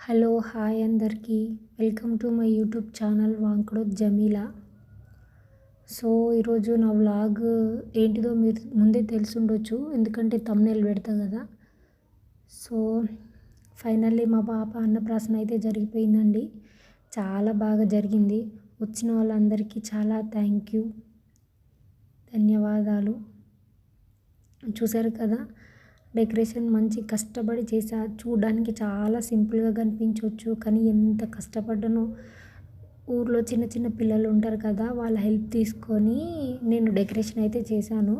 Hello hi అందరికీ. Welcome to my YouTube channel వాంకుడు Jamila. So ఈరోజు నా వ్లాగ్ ఏంటిదో మీరు ముందే తెలుసుండొచ్చు. ఎందుకంటే తమ్నేలు పెడతా కదా. సో ఫైనల్లీ మా పాప అన్నప్రాసన అయితే జరిగిపోయిందండి. చాలా బాగా జరిగింది. వచ్చిన వాళ్ళందరికీ చాలా థ్యాంక్ యూ. ధన్యవాదాలు. చూసారు కదా? డెకరేషన్ మంచి కష్టపడి చేసా. చూడడానికి చాలా సింపుల్గా కనిపించవచ్చు కానీ ఎంత కష్టపడ్డానో. ఊర్లో చిన్న చిన్న పిల్లలు ఉంటారు కదా వాళ్ళ హెల్ప్ తీసుకొని నేను డెకరేషన్ అయితే చేశాను.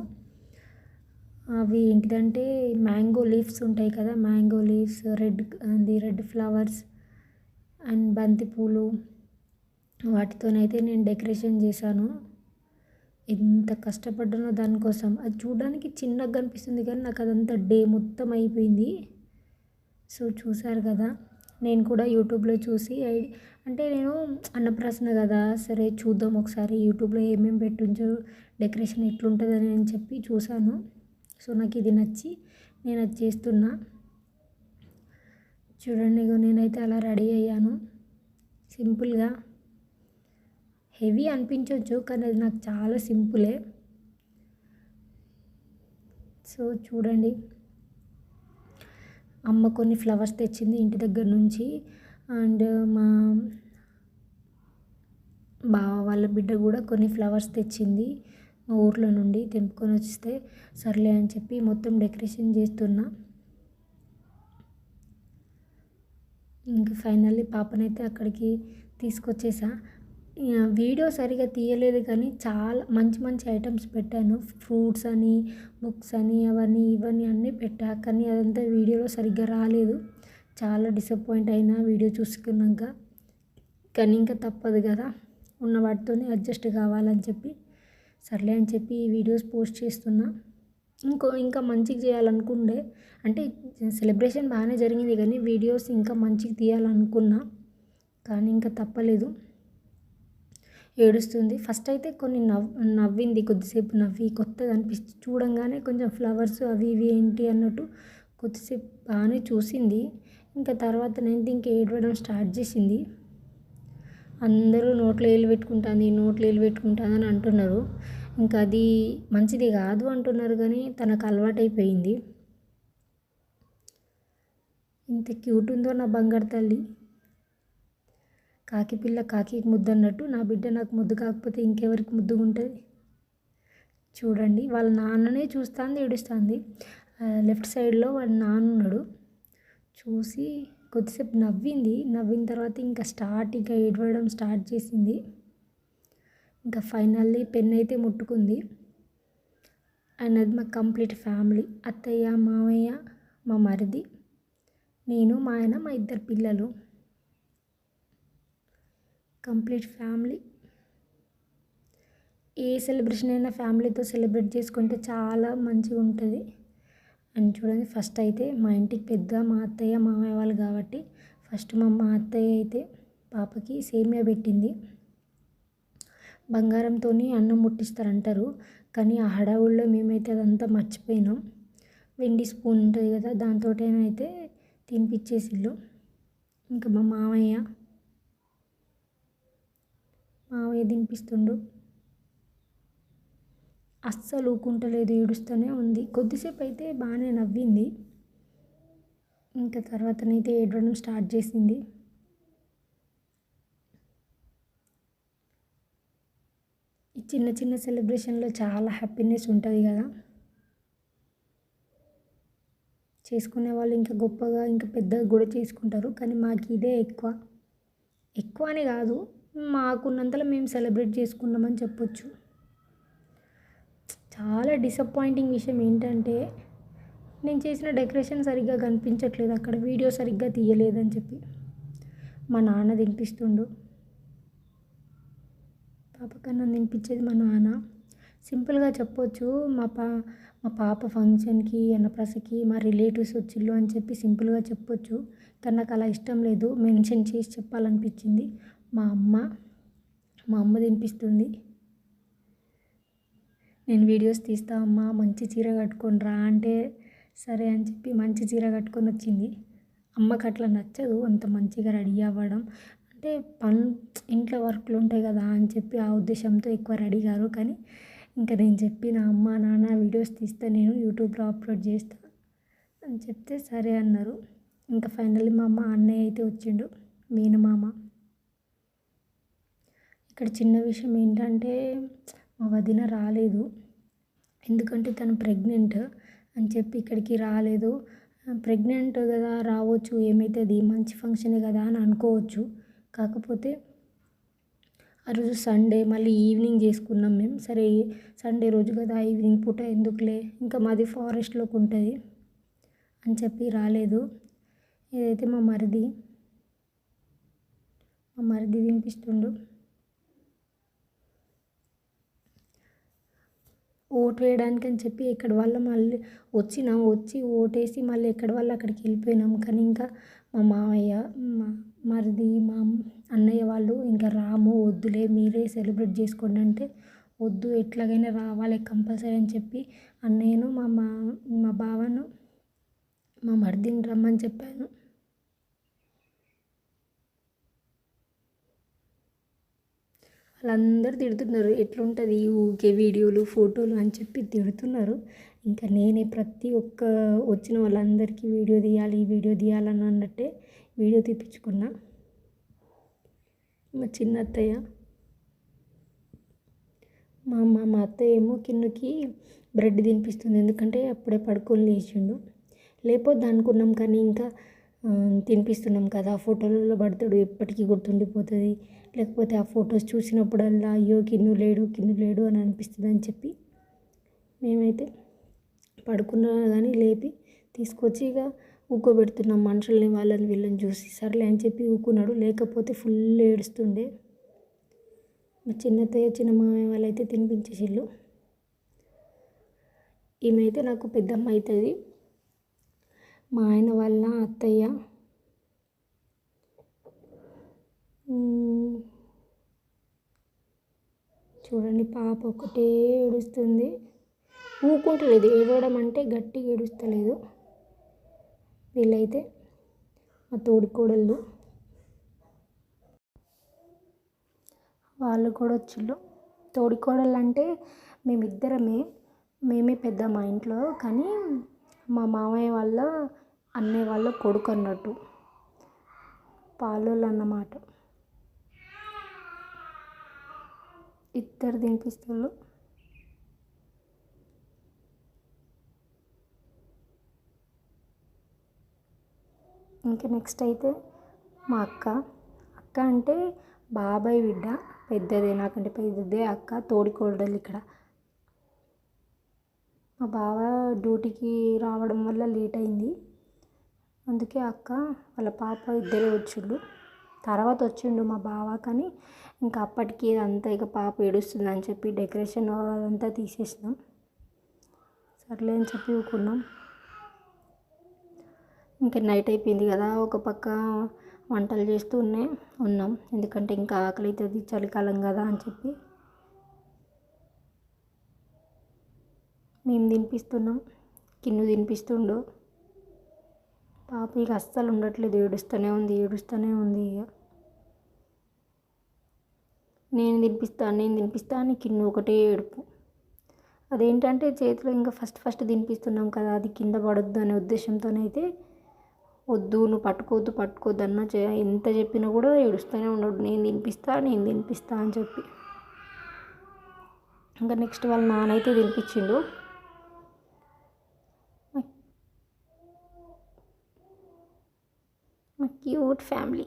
అవి ఏంటిదంటే మ్యాంగో లీవ్స్ ఉంటాయి కదా మ్యాంగో లీవ్స్ రెడ్ అది రెడ్ ఫ్లవర్స్ అండ్ బంతిపూలు. వాటితోనైతే నేను డెకరేషన్ చేశాను. ఎంత కష్టపడ్డానో దానికోసం. అది చూడడానికి చిన్నగా కనిపిస్తుంది కానీ నాకు అదంతా డే మొత్తం అయిపోయింది. సో చూసారు కదా. నేను కూడా యూట్యూబ్లో చూసి అంటే నేను అన్నప్రాసన కదా. సరే చూద్దాం ఒకసారి యూట్యూబ్లో ఏమేమి పెట్టించో డెకరేషన్ ఎట్లుంటుందని అని చెప్పి చూశాను. సో నాకు ఇది నచ్చి నేను అది చేస్తున్నా. చూడండి నేనైతే అలా రెడీ అయ్యాను. సింపుల్గా. హెవీ అనిపించవచ్చు కానీ అది నాకు చాలా సింపులే. సో చూడండి. అమ్మ కొన్ని ఫ్లవర్స్ తెచ్చింది ఇంటి దగ్గర నుంచి. అండ్ మా బావ వాళ్ళ బిడ్డ కూడా కొన్ని ఫ్లవర్స్ తెచ్చింది మా ఊర్లో నుండి తెంపుకొని వస్తే సర్లే అని చెప్పి మొత్తం డెకరేషన్ చేస్తున్నా. ఇంకా ఫైనల్లీ పాపనైతే అక్కడికి తీసుకొచ్చేసా. వీడియో సరిగా తీయలేదు కానీ చాలా మంచి మంచి ఐటమ్స్ పెట్టాను. ఫ్రూట్స్ అని బుక్స్ అని అవన్నీ ఇవన్నీ అన్నీ పెట్టా. కానీ అదంతా వీడియోలో సరిగ్గా రాలేదు. చాలా డిసప్పాయింట్ అయినా వీడియో చూసుకున్నాక. కానీ ఇంకా తప్పదు కదా. ఉన్న వాటితోనే అడ్జస్ట్ కావాలని చెప్పి సర్లే అని చెప్పి ఈ వీడియోస్ పోస్ట్ చేస్తున్నా. ఇంకో ఇంకా మంచిగా చేయాలనుకుండే. అంటే సెలబ్రేషన్ బాగానే జరిగింది కానీ వీడియోస్ ఇంకా మంచిగా తీయాలనుకున్నా. కానీ ఇంకా తప్పలేదు. ఏడుస్తుంది. ఫస్ట్ అయితే కొన్ని నవ్ నవ్వింది కొద్దిసేపు నవ్వి కొత్తగా అనిపిస్తుంది చూడంగానే కొంచెం ఫ్లవర్స్ అవి ఇవి ఏంటి అన్నట్టు కొద్దిసేపు బాగానే చూసింది. ఇంకా తర్వాత నేను ఇంకా ఏడవడం స్టార్ట్ చేసింది. అందరూ నోట్లో వేలు పెట్టుకుంటుంది నోట్లో వేలు పెట్టుకుంటుంది అని అంటున్నారు. ఇంకా అది మంచిది కాదు అంటున్నారు కానీ తనకు అలవాటైపోయింది. ఇంత క్యూట్ ఉందో నా బంగారు తల్లి. కాకి పిల్ల కాకి ముద్దు అన్నట్టు నా బిడ్డ నాకు ముద్దు కాకపోతే ఇంకెవరికి ముద్దుగా ఉంటుంది చూడండి వాళ్ళ నాన్ననే చూస్తుంది ఏడుస్తుంది. లెఫ్ట్ సైడ్లో వాళ్ళ నాన్న ఉన్నాడు చూసి కొద్దిసేపు నవ్వింది. నవ్విన తర్వాత ఇంకా స్టార్ట్ ఇంకా ఏడవడం స్టార్ట్ చేసింది. ఇంకా ఫైనల్లీ పెన్ అయితే ముట్టుకుంది. అండ్ అది మా కంప్లీట్ ఫ్యామిలీ. అత్తయ్య మామయ్య మా మరిది. నేను మా ఆయన మా ఇద్దరు పిల్లలు. Complete family. ఏ సెలబ్రేషన్ అయినా ఫ్యామిలీతో సెలబ్రేట్ చేసుకుంటే చాలా మంచిగా ఉంటుంది. అండ్ చూడండి ఫస్ట్ అయితే మా ఇంటికి పెద్ద మా అత్తయ్య మామయ్య వాళ్ళు కాబట్టి ఫస్ట్ మా మా అత్తయ్య అయితే పాపకి సేమియా పెట్టింది. బంగారంతో అన్నం ముట్టిస్తారంటారు. కానీ ఆ హడావుల్లో మేమైతే అదంతా మర్చిపోయినాం. వెండి స్పూన్ ఉంటుంది కదా దాంతో అయితే తినిపించేసిళ్ళు. ఇంకా మా మామయ్య మావయ్య తినిపిస్తుండు అస్సలు ఊకుంటలేదు ఏడుస్తూనే ఉంది. కొద్దిసేపు అయితే బాగానే నవ్వింది. ఇంకా తర్వాతనైతే ఏడవడం స్టార్ట్ చేసింది. ఈ చిన్న చిన్న సెలబ్రేషన్లో చాలా హ్యాపీనెస్ ఉంటుంది కదా. చేసుకునే వాళ్ళు ఇంకా గొప్పగా ఇంకా పెద్దగా కూడా చేసుకుంటారు. కానీ మాకు ఇదే ఎక్కువ. ఎక్కువ అని కాదు. మాకున్నంతలో మేము సెలబ్రేట్ చేసుకున్నామని చెప్పొచ్చు. చాలా డిసప్పాయింటింగ్ విషయం ఏంటంటే నేను చేసిన డెకరేషన్ సరిగ్గా కనిపించట్లేదు అక్కడ వీడియో సరిగ్గా తీయలేదని చెప్పి. మా నాన్న తినిపిస్తుండు. పాపకన్నా తినిపించేది మా నాన్న. సింపుల్గా చెప్పొచ్చు మా పా మా పాప ఫంక్షన్కి అన్నప్రాసకి మా రిలేటివ్స్ వచ్చిళ్ళు అని చెప్పి సింపుల్గా చెప్పొచ్చు. కానీ నాకు అలా ఇష్టం లేదు మెన్షన్ చేసి చెప్పాలనిపించింది. మా అమ్మ మా అమ్మ తినిపిస్తుంది. నేను వీడియోస్ తీస్తా అమ్మ మంచి చీర కట్టుకొని రా అంటే సరే అని చెప్పి మంచి చీర కట్టుకొని వచ్చింది. అమ్మకి అట్లా నచ్చదు అంత మంచిగా రెడీ అవ్వడం. అంటే పన్ ఇంట్లో వర్క్లు ఉంటాయి కదా అని చెప్పి ఆ ఉద్దేశంతో ఎక్కువ రెడీ కారు. కానీ ఇంకా నేను చెప్పిన అమ్మ నాన్న వీడియోస్ తీస్తే నేను యూట్యూబ్లో అప్లోడ్ చేస్తా అని చెప్తే సరే అన్నారు. ఇంకా ఫైనల్లీ మా అమ్మ అన్నయ్య అయితే వచ్చిండు మేనమామ. ఇక్కడ చిన్న విషయం ఏంటంటే మా వదిన రాలేదు. ఎందుకంటే తను ప్రెగ్నెంట్ అని చెప్పి ఇక్కడికి రాలేదు. ప్రెగ్నెంట్ కదా రావచ్చు ఏమవుతుంది మంచి ఫంక్షనే కదా అని అనుకోవచ్చు. కాకపోతే ఆ రోజు సండే మళ్ళీ ఈవినింగ్ చేసుకున్నాం మేము. సరే సండే రోజు కదా ఈవినింగ్ పూట ఎందుకులే? ఇంకా మాది ఫారెస్ట్లోకి ఉంటుంది అని చెప్పి రాలేదు. ఏదైతే మా మరిది మా మరిది తినిపిస్తుండు ఓటు వేయడానికి అని చెప్పి ఎక్కడి వాళ్ళ మళ్ళీ వచ్చినాం వచ్చి ఓటేసి మళ్ళీ ఎక్కడి వాళ్ళు అక్కడికి వెళ్ళిపోయినాం. కానీ ఇంకా మా మామయ్య మా మరిది మా అన్నయ్య వాళ్ళు ఇంకా రాము వద్దులే మీరే సెలబ్రేట్ చేసుకోండి అంటే వద్దు ఎట్లాగైనా రావాలి కంపల్సరీ అని చెప్పి అన్నయ్యను మా మా మా బావను మా మరిదిని రమ్మని చెప్పాను. వాళ్ళందరూ తిడుతున్నారు. ఎట్లుంటుంది ఊరికే వీడియోలు ఫోటోలు అని చెప్పి తిడుతున్నారు. ఇంకా నేనే ప్రతి ఒక్క వచ్చిన వాళ్ళందరికీ వీడియో తీయాలి వీడియో తీయాలని అన్నట్టే వీడియో తీపించుకున్నా మా చిన్న అత్తయ్య మా అమ్మ మా అత్తయ్య ఏమో కిన్నుకి బ్రెడ్ తినిపిస్తుంది. ఎందుకంటే అప్పుడే పడుకొని లేచిండు. లేకపోతే అనుకున్నాం కానీ ఇంకా తినిపిస్తున్నాం కదా. ఆ ఫోటోలలో పడతాడు ఎప్పటికీ గుర్తుండిపోతుంది. లేకపోతే ఆ ఫొటోస్ చూసినప్పుడల్లా అయ్యో కిన్ను లేడు కిన్ను లేడు అని అనిపిస్తుంది అని చెప్పి మేమైతే పడుకున్నా కానీ లేపి తీసుకొచ్చి ఇక ఊకోబెడుతున్నాం. మనుషుల్ని వాళ్ళని వీళ్ళని చూసి సర్లే అని చెప్పి ఊకున్నాడు లేకపోతే ఫుల్ ఏడుస్తుండే. మా చిన్నతయ్య చిన్న మామయ్య వాళ్ళైతే తినిపించేసిళ్ళు. ఈమె అయితే నాకు పెద్దమ్మ అవుతుంది మా ఆయన వాళ్ళ అత్తయ్య. చూడండి పాప ఒకటే ఏడుస్తుంది. ఊకుంటలేదు ఏడవడం అంటే గట్టిగా ఏడుస్తలేదు. వీళ్ళైతే మా తోడికోడళ్ళు వాళ్ళు కూడా వచ్చిళ్ళు. తోడికోడళ్ళు అంటే మేమిద్దరమే మేమే పెద్ద మా ఇంట్లో కానీ మా మామయ్య వాళ్ళ అన్నయ్య వాళ్ళ కొడుకు అన్నట్టు. పాలోళ్ళు అన్నమాట. ఇద్దరు తినిపిస్తున్నారు ఇంకా నెక్స్ట్ అయితే మా అక్క. అక్క అంటే బాబాయ్ బిడ్డ పెద్దదే నాకంటే పెద్దదే అక్క తోడికోడలు ఇక్కడ. మా బావ డ్యూటీకి రావడం వల్ల లేట్ అయింది. అందుకే అక్క వాళ్ళ పాప ఇద్దరే వచ్చిండు తర్వాత వచ్చిండు మా బావ కానీ ఇంకా అప్పటికి అంతా ఇక పాప ఏడుస్తుంది అని చెప్పి డెకరేషన్ అదంతా తీసేసినాం. సర్లే అని చెప్పి ఊకున్నాం ఇంకా నైట్ అయిపోయింది కదా ఒక పక్క వంటలు చేస్తూనే ఉన్నాం. ఎందుకంటే ఇంకా ఆకలి అవుతుంది చలికాలం కదా అని చెప్పి. మేము తినిపిస్తున్నాం. కిన్ను తినిపిస్తుండు. పాప ఇక అస్సలు ఉండట్లేదు. ఏడుస్తూనే ఉంది ఏడుస్తూనే ఉంది ఇక. నేను తినిపిస్తాను నేను తినిపిస్తా అని ఒకటే ఏడుపు. అదేంటంటే చేతిలో ఇంకా ఫస్ట్ ఫస్ట్ తినిపిస్తున్నాం కదా అది కింద పడొద్దు అనే ఉద్దేశంతోనైతే వద్దు నువ్వు పట్టుకోవద్దు పట్టుకోవద్దు అన్న ఎంత చెప్పినా కూడా ఏడుస్తూనే ఉండడు. నేను తినిపిస్తా నేను తినిపిస్తా అని చెప్పి. ఇంకా నెక్స్ట్ వాళ్ళ నాన్న అయితే తినిపించిండు. మా క్యూట్ ఫ్యామిలీ